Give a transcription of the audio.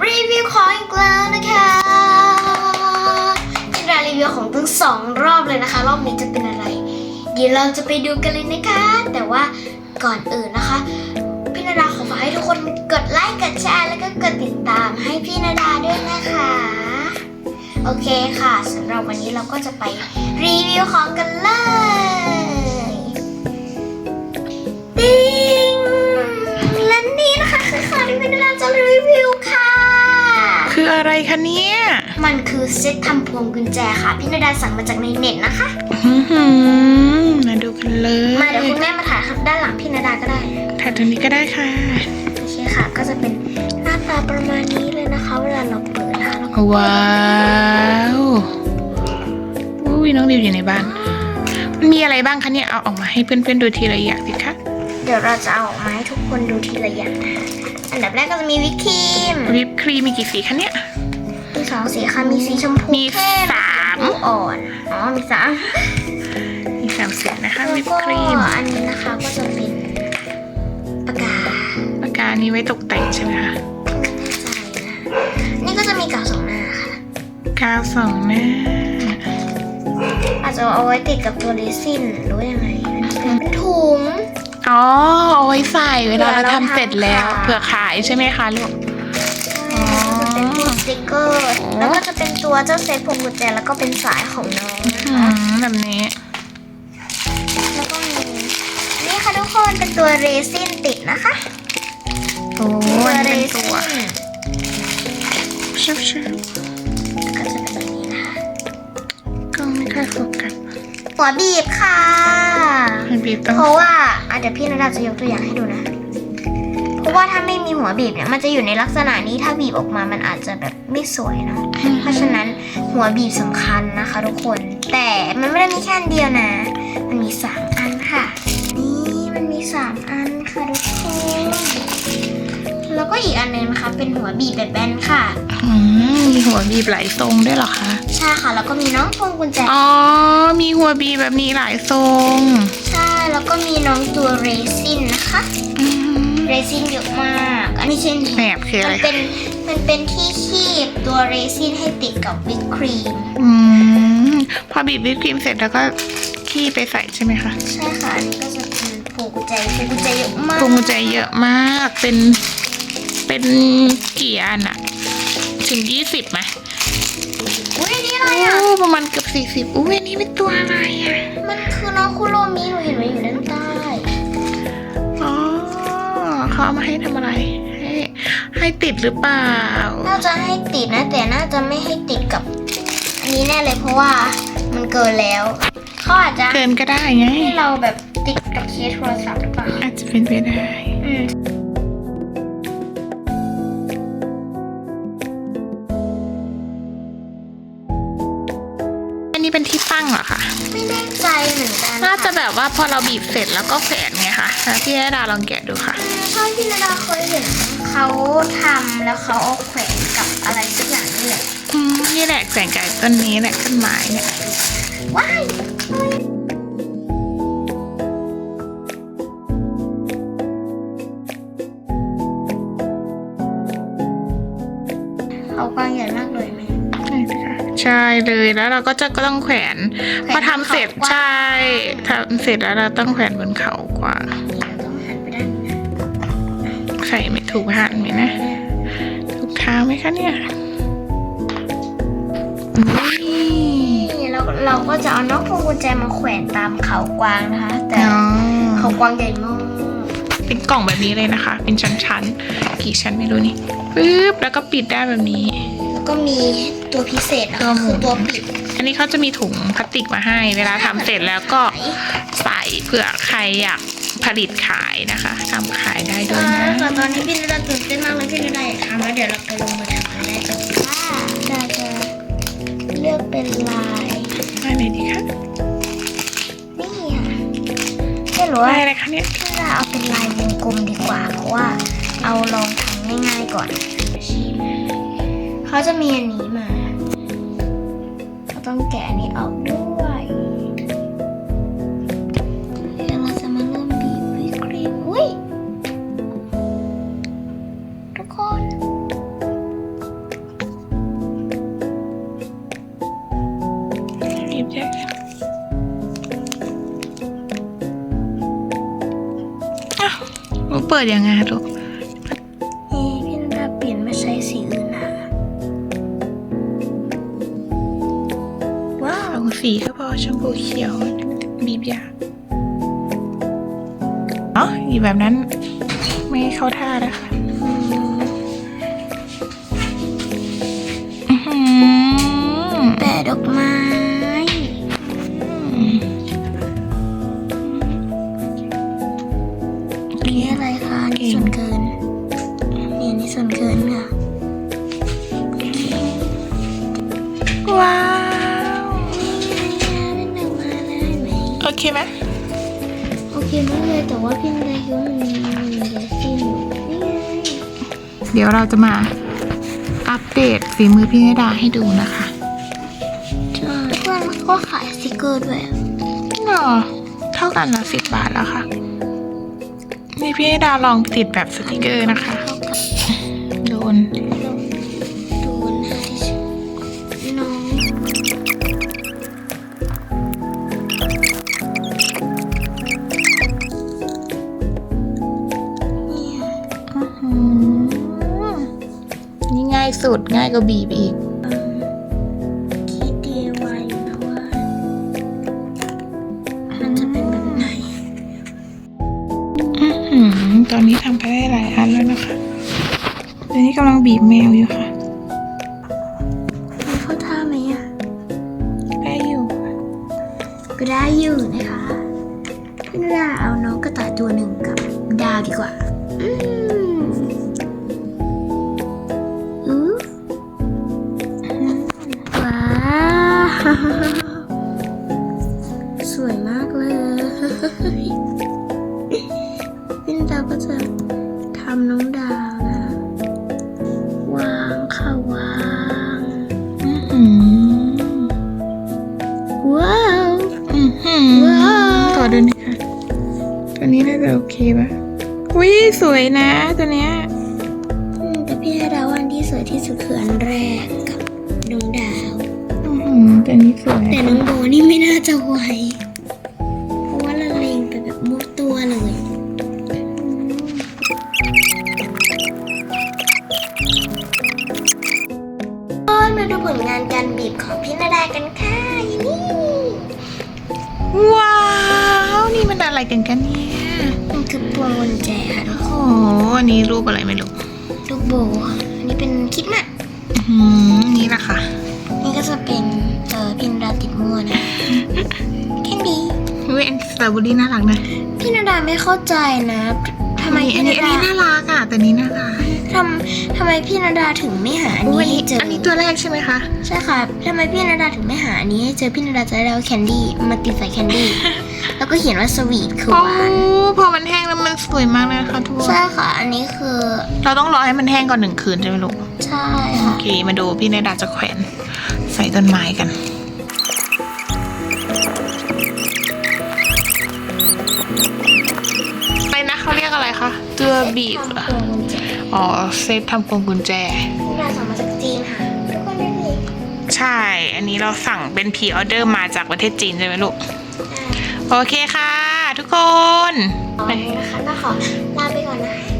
มารีวิวของอีกแล้วนะคะเป็นการรีวิวของทั้งสองรอบเลยนะคะ รอบนี้จะเป็นอะไร เดี๋ยวเราจะไปดูกันเลยนะคะ แต่ว่าก่อนอื่นนะคะพี่นาดาขอฝากให้ทุกคนกดไลค์กดแชร์แล้วก็กดติดตามให้พี่นาดาด้วยนะคะ โอเคค่ะสำหรับวันนี้เราก็จะไปรีวิวของกันเลยติ๊งและนี่ คะคือของที่พี่นาดาจะรีวิวค่ะ คืออะไรคะเนี่ย มันคือเซ็ตทำพวงกุญแจค่ะ พี่นาดาสั่งมาจากในเน็ตนะคะ อื้อหือมาดูกันเลยมาเดี๋ยวคุณแม่มาถ่ายครับด้านหลังพี่นาดาก็ได้ ถ่ายตรงนี้ก็ได้ค่ะ โอเคค่ะ ก็จะเป็นหน้าตาประมาณนี้เลยนะคะ เวลาเราเปิดนะคะแล้วก็ว้าวอุ้ยน้องดิวอยู่ในบ้าน มันมีอะไรบ้างคะเนี่ย เอาออกมาให้เพื่อนๆดูทีละอย่างสิคะ เดี๋ยวเราจะเอาออกมาให้ทุกคนดูทีละอย่างนะคะอัน ดับแรกก็จะมีวิปครีมวิปครีมมีกี่สีคะเนี่ยมีสองสีค่ะมีสีชมพูมีเข้มสามชพูอ่อนอ๋อมีสามมีสามสีนะคะแล้ววิปก็ครีมอันนี้นะคะก็จะเป็นปากกาปากกานี้ไว้ตกแต่งใช่ไหมคะไม่แน่ใจนะนี่ก็จะมีกาวสองหน้าค่ะกาวสองหน้าอาจจะเอาไว้ติดกับตัวเรซินหรือว่ายังไงเป็นถุง อ๋อเอาไว้ใส่เวลาเราทำเสร็จแล้วเผื่เผื่ออเราทำขายใช่ไหมคะลูกอ๋อจะเป็นสติกเกอร์ แล้วก็จะเป็นตัวเจ้าเซตพวงกุญแจแล้วก็เป็นสายของน้องนะอืคะ มแบบนี้ แล้วก็มีนี่ค่ะทุกคนเป็นตัวเรซินติดนะคะโอ้ตัวยเรเป็นซิตันวชิบชิบก็จะเป็นแบบนี้นะคะกล้องไม่ค่อยโฟกัส หัวบีบค่ะมันบีบต้องเพราะว่าอะเดี๋ยวพี่นาดาจะยกตัวอย่างให้ดูนะ เพราะว่าถ้าไม่มีหัวบีบเนี่ยมันจะอยู่ในลักษณะนี้ถ้าบีบออกมามันอาจจะแบบไม่สวยเนาะเพราะฉะนั้นหัวบีบสำคัญนะคะ ทุกคน แต่มันไม่ได้มีแค่อันเดียวนะ มันมีสามอันค่ะ นี่มันมีสามอันค่ะทุกคนแล้วก็อีกอั นหนึงนะคะ เป็นหัวบีบแบบแบนค่ะ อืมมีหัวบีบหลายทรงด้วยเหรอคะ ใช่ค่ะ แล้วก็มีน้องพวงกุญแจ อ๋อ มีหัวบีบแบบนี้หลายทรง ใช่ แล้วก็มีน้องตัวเรซินนะคะ อืมเรซินเยอะมาก อันนี้เช่นแหนบคืออะมัไรนเป็นมันเป็นที่คีบตัวเรซินให้ติดกับวิปครีม อืมพอบีบวิปครีมเสร็จแล้วก็ขี้ไปใส่ใช่ไหมคะใช่ค่ะ อันนี้ก็จะเป็นพวงกุญแจพวงกุญแจเยอะมากพวงกุญแจเยอะมาก เป็น เป็นกี่อันอะถึงยี่สิบไหมอุ้ยอันนี้อะไรอะ โอ้ประมาณเกือบสี่สิบอุ้ยอันนี้เป็นตัวอะไรอะมันคือน้องคุโรมิหนูเห็นไว้อยู่ด้านใต้อ๋อเขาเอามาให้ทำอะไร ให้ ให้ติดหรือเปล่า น่าจะให้ติดนะ แต่น่าจะไม่ให้ติดกับอันนี้แน่เลยเพราะว่ามันเกินแล้วเขาอาจจะเกินก็ได้ไงให้เราแบบติดกับเคสโทรศัพท์หรือเปล่าอาจจะเป็นไปได้ เป็นที่ตั้งเหรอคะไม่แน่ใจเหมือนกันน่าจะค่แบบว่าพอเราบีบเสร็จแล้วก็แขวนไงคะแล้วพี่ให้ดาลองแกะดูค่ะเท่าที่นาดาเคยเห็นเขาทำแล้วเขาเอาแขวนกับอะไรสักอย่างนี่แหละอืมนี่แหละแขวนกับต้นนี้แหละต้นไม้เนี่ยว้าย ใช่เลยแล้วเราก็จะก็ต้องแขวนแขวนพอทำเสร็จเขากว้าง ใช่ทำเสร็จแล้วเราต้องแขวนบนเขากว้างนี่เราต้องหันไปด้านนี้ใส่ไม่ถูกหันไหมนะ ถูกเท้าไหมคะเนี่ยนี่นี่เราเราก็จะเอาน้องพวงกุญแจมาแขวนตามเขากวางนะคะ แต่อ๋อเขากวางใหญ่มากเป็นกล่องแบบนี้เลยนะคะ เป็นชั้นๆ กี่ชั้นไม่รู้นี่ปึ๊บแล้วก็ปิดได้แบบนี้ แล้วก็มีตัวพิเศษนะตัวคะหมุคือนตัวปิด อันนี้เขาจะมีถุงพลาสติกมาให้ เวลาทำเสร็จแล้วก็ใส่เผื่อใครอยากผลิตขายนะคะทำขายได้ด้วยนะส่วนตอนนี้พี่นาดาตื่นเต้นมากเลยพี่นาดาอยากทำแล้วเดี๋ยวเราไปลงมือทำกันได้จ้ะว่าดาจะเลือกเป็นลายได้เลยดีคะนี่ค่ะไม่รู้ว่าได้เลยคะเนี่ยพี่นาดาเอาเป็นลายวงกลมดีกว่าเพราะว่าเอาลองทำง่ายๆก่อนชี้มา เขาจะมีอันนี้มาเขาต้องแกะอันนี้ออกด้วยแล้วเราจะมาเริ่มบีบวิปครีมอุ้ยทุกคนบีบได้อ้าวเปิดยังไงลูก งสีก็พอชมพูเขียวบีบยาเนาะอยู่แบบนั้นไม่เข้าท่านะคะแต่ดอกไม้ เคไหมโอเคมากเลยแต่ว่าพี่นาดาคิดว่ามันมีเดซินอยู่นี่ไงเดี๋ยวเราจะมาอัปเดตฝีมือพี่นิดาให้ดูนะคะใช่เพื่อนก็ขายสติกเกอร์ด้วยอะก็เท่ากันละสิบบาทแล้วค่ะ นี่พี่นิดาลองติดแบบสติกเกอร์นะคะ โดน สุดง่ายกว่าบีบอีกเอิ่มคิดดีไว้อยู่นะว่า มันจะเป็นแบบไหน อื้อหือตอนนี้ทำไปได้หลายอันแล้วนะคะตอนนี้กำลังบีบแมวอยู่ค่ะมันเข้าท่าไหมอะ ได้อยู่ก็ได้อยู่นะคะพี่นาดาเอาน้องกระต่ายตัวหนึ่งกับดาวดีกว่า อืม สวยมากเลยพี่นาดาก็จะทำน้องดาวนะ วางค่ะวางอื้อหือว้าวอื้อหือว้าวขอดูหน่อยค่ะ ตัวนี้น่าจะโอเคปะอุ้ยสวยนะตัวเนี้ย อตัวนี้สวยแต่น้องโบนี่ไม่น่าจะไหวเพราะว่าละเลงไปแบบมุดตัวเลยก็มาดูผลงานการบีบของพี่นาดากันค่ะนี่ว้าว นี่มันอะไรกันกันเนี่ยมันคือพวงกุญแจค่ะทุกคนโอ้โหอันนี้รูปอะไรไม่รู้ลูกโบค่ะอันนี้เป็นคิดมะอื้อหือนี่แหละค่ะนี่ ก็จะเป็นเออพินดาติดมั่วนะแค่นี้เว้นสตรอเบอรี่น่ารักนะพี่นาดาไม่เข้าใจนะทำไมอัพี่นนานี้อันดานี้น่ารักอะแต่นี้น่ารักทำทำไมพี่นาดาถึงไม่หาอันอุ๊ยนี้อันนี้ให้เจออัอันนี้ตัวแรกใช่ไหมคะ ใช่ค่ะทำไมพี่นาดาถึงไม่หาอันนี้ให้เจอพี่นาดาจะได้เอาแคนดี้มาติดใส่แคนดี้ แล้วก็เขียนว่าสวีทคือโอ้หวานพอมันแห้งแล้วมันสวยมากเลยนะคะทุกคนใช่ค่ะอันนี้คือเราต้องรอให้มันแห้งก่อนหนึ่งคืนใช่ไหมลูกใช่โอค่ะเคมาดูพี่นดาจะแขวน ใส่ต้นไม้กันไปนะเขาเรียกอะไรคะตัวบีบเหรอทำพวงกุญแจอ๋อเซตทำพวงกุญแจพี่นาดาสั่งมาจากจีนค่ะทุกคนได้เลยใช่ อันนี้เราสั่งเป็นพรีออเดอร์มาจากประเทศจีนใช่ไหมลูก โอเคค่ะ ทุกคนตอนนี้นะคะก็ขอลาไปก่อนนะคะ